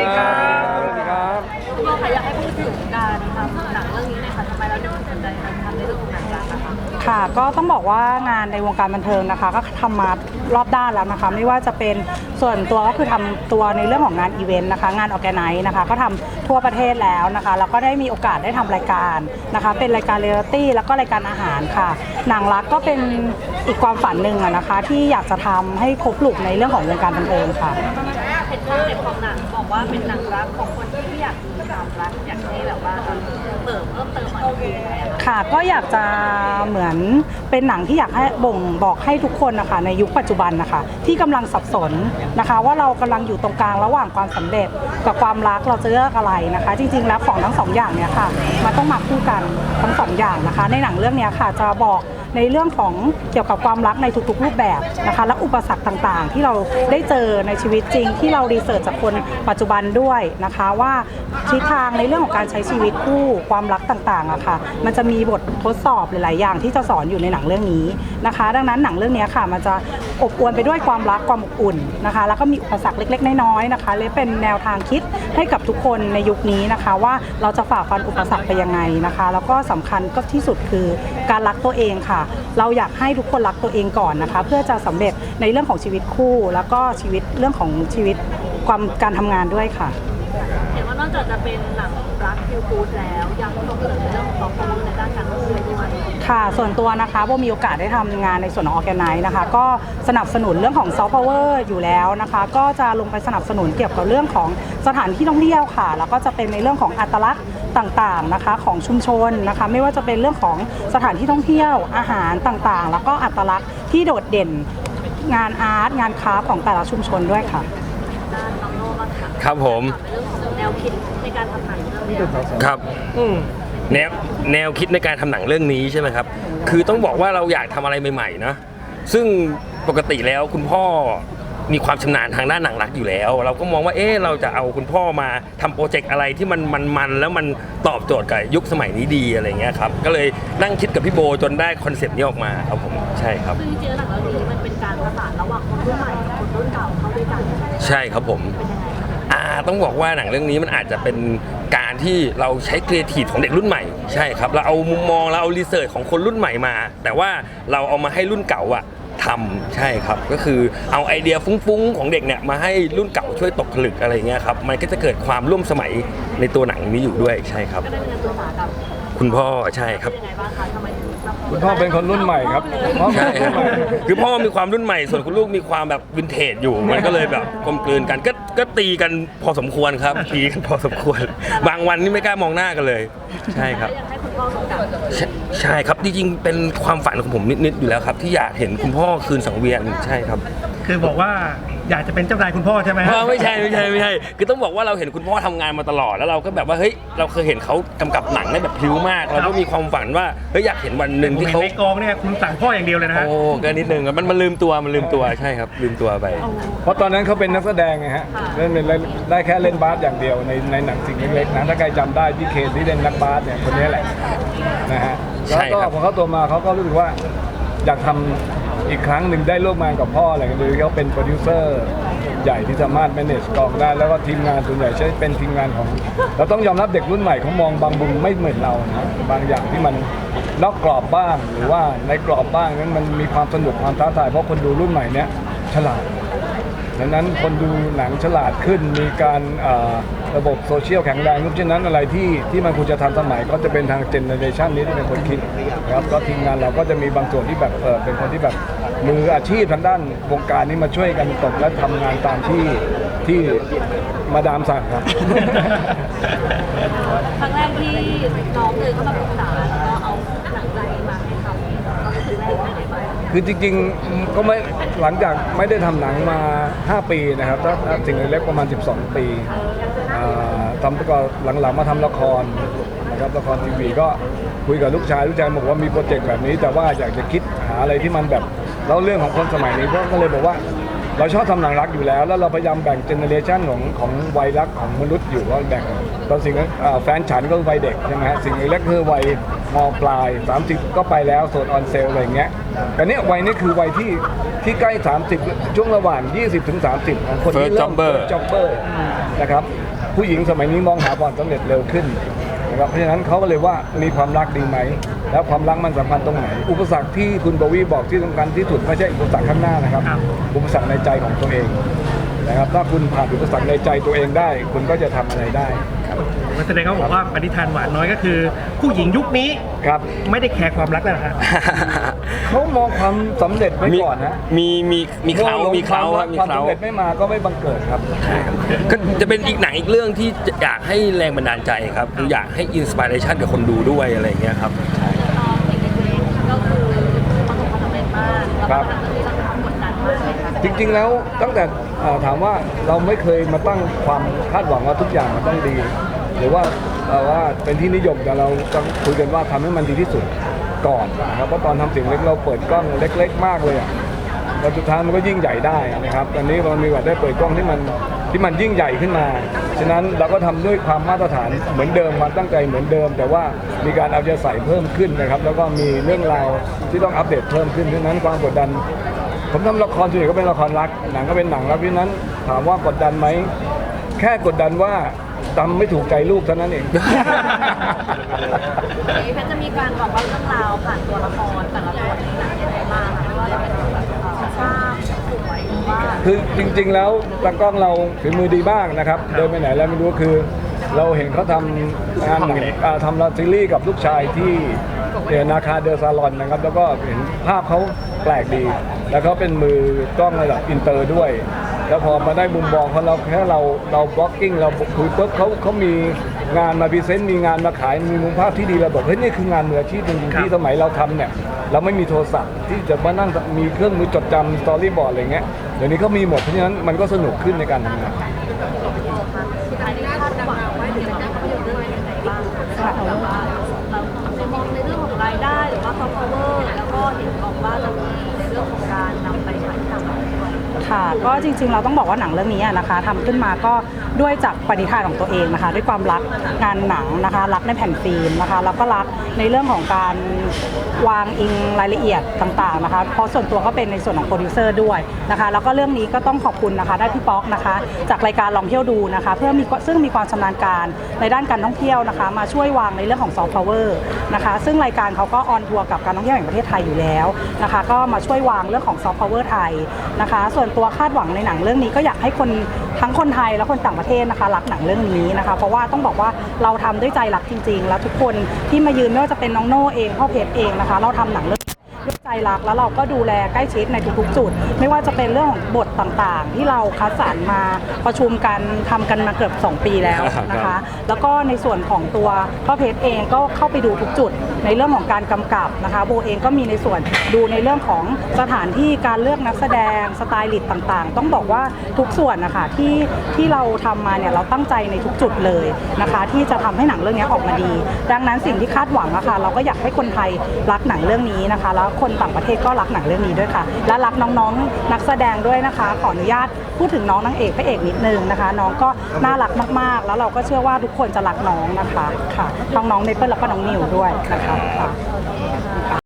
ดีครับสวัสดีครับคุณพ่อค่ะอยากให้พูดถึงการทำหนังเรื่องนี้หน่อยค่ะทำไมเราถึงสนใจทำในเรื่องของหนังรักนะคะค่ะก็ต้องบอกว่างานในวงการบันเทิงนะคะ ก็ทำมารอบด้านแล้วนะคะ ไม่ว่าจะเป็นส่วนตัวก็คือทำตัวในเรื่องของงานอีเวนต์นะคะ งานออแกไนซ์นะคะ ก็ทำทั่วประเทศแล้วนะคะ แล้วก็ได้มีโอกาสได้ทำรายการนะคะ เป็นรายการเรียลลิตี้แล้วก็รายการอาหารค่ะหนังรักก็เป็นอีกความฝันหนึ่งอะนะคะ ที่อยากจะทำให้ครบลูกในเรื่องของวงการบันเทิงค่ะเห็นคอนเซ็ปต์ของหนังบอกว่าเป็นหนังรักของคนที่อยากมีความรักอยากให้แบบว่าเติมเพิ่มเติมอะไรค่ะก็อยากจะเหมือนเป็นหนังที่อยากให้บ่งบอกให้ทุกคนนะคะในยุคปัจจุบันนะคะที่กำลังสับสนนะคะ ว่าเรากำลังอยู่ตรงกลางระหว่างความสำเร็จกับความรักเราจะเลือกอะไรนะคะ จริง ๆ แล้วของทั้งสองอย่างเนี่ยค่ะมันต้องมาคู่กันทั้งสองอย่างนะคะ ในหนังเรื่องนี้ค่ะจะบอกในเรื่องของเกี่ยวกับความรักในทุกๆรูปแบบนะคะ และอุปสรรคต่างๆ ที่เราได้เจอในชีวิตจริง ที่เรารีเสิร์ชจากคนปัจจุบันด้วยนะคะว่าทิศทางในเรื่องของการใช้ชีวิตคู่ความรักต่างๆอะค่ะมันจะมีบททดสอบหลายๆอย่างที่จะสอนอยู่ในหนังเรื่องนี้นะคะ ดังนั้นหนังเรื่องนี้ค่ะมันจะอบอวลไปด้วยความรักความอบอุ่นนะคะ แล้วก็มีอุปสรรคเล็กๆน้อยๆนะคะเลยเป็นแนวทางคิดให้กับทุกคนในยุคนี้นะคะว่าเราจะฝ่าฟันอุปสรรคไปยังไงนะคะ แล้วก็สำคัญก็ที่สุดคือการรักตัวเองค่ะ เราอยากให้ทุกคนรักตัวเองก่อนนะคะ เพื่อจะสำเร็จในเรื่องของชีวิตคู่ แล้วก็ชีวิตเรื่องของชีวิตความการทำงานด้วยค่ะ เห็นว่านอกจากจะเป็นหลังรักฟิลกูดแล้วยังต้องเรื่องของควาน ค่ะ ส่วนตัวนะคะโบมีโอกาสได้ทำงานในส่วนของออแกไนซ์นะคะ ก็สนับสนุนเรื่องของซอฟต์พาวเวอร์อยู่แล้วนะคะ ก็จะลงไปสนับสนุนเกี่ยวกับเรื่องของสถานที่ท่องเที่ยวค่ะ แล้วก็จะเป็นในเรื่องของอัตลักษณ์ต่างๆนะคะ ของชุมชนนะคะ ไม่ว่าจะเป็นเรื่องของสถานที่ท่องเที่ยวอาหารต่างๆ แล้วก็อัตลักษณ์ที่โดดเด่นงานอาร์ตงานคราฟต์ของแต่ละชุมชนด้วยค่ะ ด้านน้องโน่บ้างค่ะครับผมในเรื่องของแนวคิดในการทำหนังเรื่องนี้ครับ แนวแนวคิดในการทำหนังเรื่องนี้ใช่ไหมครับ คือต้องบอกว่าเราอยากทำอะไรใหม่ๆนะซึ่งปกติแล้วคุณพ่อมีความชำนาญทางด้านหนังรักอยู่แล้ว เราก็มองว่าเอ๊ะเราจะเอาคุณพ่อมาทำโปรเจกต์อะไรที่มันมันมันแล้วมันตอบโจทย์กับยุคสมัยนี้ดีอะไรเงี้ยครับก็เลยนั่งคิดกับพี่โบจนได้คอนเซปต์นี้ออกมาครับผมใช่ครับซึ่งจริงๆแล้วหนังเรื่องนี้มันเป็นการประสานระหว่างคนรุ่นใหม่กับคนรุ่นเก่าเข้าด้วยกันใช่ครับผมเป็นยังไงคะอ่าต้องบอกว่าหนังเรื่องนี้มันอาจจะเป็นการ ที่เราใช้ครีเอทีฟของเด็กรุ่นใหม่ใช่ครับเราเอามุมมองเราเอารีเสิร์ชของคนรุ่นใหม่มา แต่ว่าเราเอามาให้รุ่นเก่าอะทำใช่ครับ ก็คือเอาไอเดียฟุ้งๆ ของเด็กเนี่ยมาให้รุ่นเก่าช่วยตกผลึกอะไรเงี้ยครับมันก็จะเกิดความร่วมสมัยในตัวหนังนี้อยู่ด้วยใช่ครับ ก็ได้มีการปรึกษากับคุณพ่อใช่ครับยังไงบ้างคะทำไมถึงรับ คุณพ่อเป็นคนรุ่นใหม่ครับพ่อเป็นใช่คนครุ่รับนใหม่คือพ่อมีความรุ่นใหม่ ส่วนคุณลูกมีความแบบวินเทจอยู่ มันก็เลยแบบกลมกลืนกันก็ก็ตีกันพอสมควรครับตีกันพอสมควร บางวันนี่ไม่กล้ามองหน้ากันเลย ใช่ครับยังให้คุณพ่อกำกับใช่ใช่ครับจริงๆเป็นความฝันของผมนิดๆอยู่แล้วครับ ที่อยากเห็นคุณพ่อคืนสังเวียนใช่ครับ คือบอกว่าอยากจะเป็นเจ้านายคุณพ่อใช่ไหมฮะพ่อไม่ใช่ไม่ใช่ไม่ใช่คือต้องบอกว่าเราเห็นคุณพ่อทำงานมาตลอดแล้วเราก็แบบว่าเฮ้ยเราเคยเห็นเขากำกับหนังได้แบบพลิ้วมากเราก็มีความฝันว่าเฮ้ยอยากเห็นวันหนึ่งผมที่เห็นเขาในกองเนี่ยคุณสั่งพ่ออย่างเดียวเลยนะฮะ โอ้ก็นิดนึงมันมันลืมตัวมันลืมตัวใช่ครับ ลืมตัวไป เพราะตอนนั้นเขาเป็นนักแสดงไงฮะเล่นเป็นได้แค่เล่นบาสอย่างเดียวในในหนังสิ่งเล็กๆนะถ้าใครจำได้พี่เคนที่เล่นนักบาสเนี่ยคนนี้แหละนะฮะใช่แล้วก็ครับ พอเขาโตมาเขาก็รู้สึกว่าอยากทำ อีกครั้งหนึ่งได้ร่วมงานกับพ่ออะไรกันเลยเขาเป็นโปรดิวเซอร์ใหญ่ที่สามารถ manage กองได้แล้วก็ทีมงานส่วนใหญ่ใช้เป็นทีมงานของ เราต้องยอมรับเด็กรุ่นใหม่เขามองบางมุมไม่เหมือนเรานะบางอย่างที่มันนอกกรอบบ้างหรือว่าในกรอบบ้างนั้นมันมีความสนุกความท้าทายเพราะคนดูรุ่นใหม่เนี้ยฉลาดดังนั้นคนดูหนังฉลาดขึ้นมีการระบบโซเชียลแข็งแรงเพราะฉะนั้นอะไรที่ที่มันควรจะทันสมัยก็จะเป็นทางเจเนอเรชันนี้ที่เป็นคนคิดนะครับก็ทีมงานเราก็จะมีบางส่วนที่แบบเเป็นคนที่แบบ มืออาชีพทางด้านวงการนี้มาช่วยกันตกและทำงานตามที่ที่มาดามสั่งครับ ครั้งแรกที่น้องเลยเข้ามาปรึกษาแล้วก็เอาหนังใจมาให้ทำก็รู้สึกแรกเป็นยังไงบ้างคือจริงๆก็ไม่หลังจากไม่ได้ทำหนังมา 5 ปีนะครับถ้าถ้าสิ่งเล็กๆประมาณ 12 ปีอ่าทำก็หลังๆมาทำละครนะครับละครทีวีก็คุยกับลูกชายลูกชายบอกว่ามีโปรเจกต์แบบนี้ แต่ว่าอยากจะคิดหาอะไรที่มันแบบ เล่าเรื่องของคนสมัยนี้เพราะก็เลยบอกว่า เราชอบทำหนังรักอยู่แล้ว แล้วเราพยายามแบ่งเจเนอเรชันของของวัยรักของมนุษย์อยู่ว่าแบ่งตอนสิ่งนั้นอ่าแฟนฉันก็วัยเด็กใช่ไหมฮะสิ่งเล็กคือวัยมปลาย 30 ก็ไปแล้วโซนออนเซลอะไรอย่างเงี้ยแต่เนี้ยวัยนี้คือวัยที่ที่ใกล้ 30 ช่วงระหว่าง 20ถึง30 ของคนที่ First เริ่ม jobber จ็อบเบอร์นะครับผู้หญิงสมัยนี้มองหาความสำเร็จเร็วขึ้น นะครับเพราะฉะนั้นเขาก็เลยว่ามีความรักดีไหม แล้วความรักมันสำคัญตรงไหน อุปสรรคที่คุณโบวี่บอกที่สำคัญที่สุดไม่ใช่อุปสรรคข้างหน้านะครับครับ อุปสรรคในใจของตัวเองนะครับถ้าคุณผ่านอุปสรรคในใจตัวเองได้ คุณก็จะทำอะไรได้ ครับมันแสดงว่าบอกว่าปณิธานหวานน้อยก็คือ ผู้หญิงยุคนี้ครับ ไม่ได้แคร์ความรักแล้วนะฮะ เขามองความสำเร็จไว้มีก่อนนะมีมีมีเคล้าองลงมีเคล้าควครับมีความเคล้าสำเร็จไม่มาก็ไม่บังเกิดครับ ก็จะเป็นอีกหนังอีกเรื่องที่จะอยากให้แรงบันดาลใจครับคืออยากให้อินสปิเรชันกับคนดูด้วยอะไรอย่างเงี้ยครับ น้องเด็กเล็กๆก็คือประสบความสำเร็จมากแล้วครัก็บหลังจากนี้เราจะทำกดดันมากไหมคะจริงๆแล้วตั้งแต่เอ่อถามว่าเราไม่เคยมาตั้งความคาดหวังว่าทุกอย่างมันต้องดี หรือว่าเอ่อว่าเป็นที่นิยมแต่เราจะคุยกันว่าทำให้มันดีที่สุดก่อนนะครับเพราะตอนทำเสียงเล็กเราเปิดกล้องเล็ก ๆ มากเลยอะแล้วสุดท้ายมันก็ยิ่งใหญ่ได้นะครับตอนนี้เรามีโอกาสได้เปิดกล้องที่มันที่มันยิ่งใหญ่ขึ้นมา ฉะนั้นเราก็ทำด้วยความมาตรฐานเหมือนเดิมความตั้งใจเหมือนเดิม แต่ว่ามีการเอาใจใส่เพิ่มขึ้นนะครับ แล้วก็มีเรื่องราวที่ต้องอัปเดตเพิ่มขึ้นฉะนั้นความกดดัน ผมทำละครส่วนใหญ่ก็เป็นละครรักหนังก็เป็นหนังรักเพราะฉะนั้นถามว่ากดดันไหมแค่กดดันว่า ตำไม่ถูกใจลูกเท่านั้นเองเพชรจะมีการบอกว่าเรื่องราวผ่านตัวละครแต่ละตัวในหนังยังไงบ้างคะไม่ว่าจะเป็นแบบเอ่อภาพสวยหรือว่าคือจริงๆแล้วตากล้องเราฝีมือดีมากนะครับ เดินไปไหนแล้วไม่รู้คือ เราเห็นเขาทำงานหนังอ่าทำซีรีส์กับลูกชายที่เดนาคาเดอซาลอนนะครับ แล้วก็เห็นภาพเขาแปลกดี แล้วเขาเป็นมือกล้องระดับอินเตอร์ด้วย แล้วพอมาได้มุมมองเขาเราแค่เราเราบล็อกกิ้งเราคุยปุ๊บเขาเขามีงานมาพรีเซนต์มีงานมาขายมีมุมภาพที่ดีเราบอกเฮ้ยนี่คืองานมืออาชีพจริงๆที่สมัยเราทำเนี่ยเราไม่มีโทรศัพท์ที่จะมานั่งมีเครื่องมือจดจำสตอรี่บอร์ดอะไรเงี้ยเดี๋ยวนี้เขามีหมดเพราะฉะนั้นมันก็สนุกขึ้นในการทำงานสุดท้ายนี้คาดหวังไว้เกี่ยวกับภาพยนตร์เรื่องนี้ยังไงบ้างคะแบบว่าเราในมองในเรื่องของรายได้หรือว่า cost cover แล้วก็เห็นบอกว่าจะมี ค่ะ ก็จริงๆ เราต้องบอกว่าหนังเรื่องนี้อะนะคะทำขึ้นมาก็ ด้วยจากปณิธานของตัวเองนะคะ ด้วยความรักงานหนังนะคะ รักในแผ่นฟิล์มนะคะ แล้วก็รักในเรื่องของการวางอิงรายละเอียดต่างๆนะคะ เพราะส่วนตัวก็เป็นในส่วนของโปรดิวเซอร์ด้วยนะคะ แล้วก็เรื่องนี้ก็ต้องขอบคุณนะคะ ได้พี่ป๊อกนะคะ จากรายการลองเที่ยวดูนะคะ เพื่อมีซึ่งมีความชำนาญการในด้านการท่องเที่ยวนะคะ มาช่วยวางในเรื่องของซอฟต์พาวเวอร์นะคะ ซึ่งรายการเขาก็ออนทัวร์กับการท่องเที่ยวแห่งประเทศไทยอยู่แล้วนะคะ ก็มาช่วยวางเรื่องของซอฟต์พาวเวอร์ไทยนะคะ ส่วนตัวคาดหวังในหนังเรื่องนี้ก็อยากให้คนทั้งคนไทยและคนต่างประเทศนะคะรักหนังเรื่องนี้นะคะ เพราะว่าต้องบอกว่าเราทำด้วยใจรักจริง ๆ แล้วทุกคนที่มายืนไม่ว่าจะเป็นน้องโน่เองพ่อเพชรเองนะคะ เราทำหนังเรื่อง ด้วยใจรักแล้วเราก็ดูแลใกล้ชิดในทุกๆ จุด ไม่ว่าจะเป็นเรื่องของบทต่างๆ ที่เราคัดสรรมาประชุมกันทำกันมาเกือบ 2 ปีแล้วนะครัคะบแล้วก็ในส่วนของตัวพ่อเพชรเองก็เข้าไปดูทุกจุด ในเรื่องของการกำกับนะคะโบเองก็มีในส่วนดูในเรื่องของสถานที่การเลือกนักแสดงสไตลิสต์ต่างๆ ต้องบอกว่าทุกส่วนนะคะที่ที่เราทำมาเนี่ยเราตั้งใจในทุกจุดเลยนะคะ ที่จะทำให้หนังเรื่องนี้ออกมาดี ดังนั้นสิ่งที่คาดหวังอะค่ะเราก็อยากให้คนไทยรักหนังเรื่องนี้นะคะแล้วคนต่างประเทศก็รักหนังเรื่องนี้ด้วยค่ะ และรักน้องๆ นักแสดงด้วยนะคะ ขออนุญาตพูดถึงน้องนางเอกพระเอกนิดนึงนะคะ น้องก็น่ารักมากๆ แล้วเราก็เชื่อว่าทุกคนจะรักน้องนะคะค่ะทั้งน้องเมเปิลแล้วก็น้องนิวด้วยนะคะค่ะ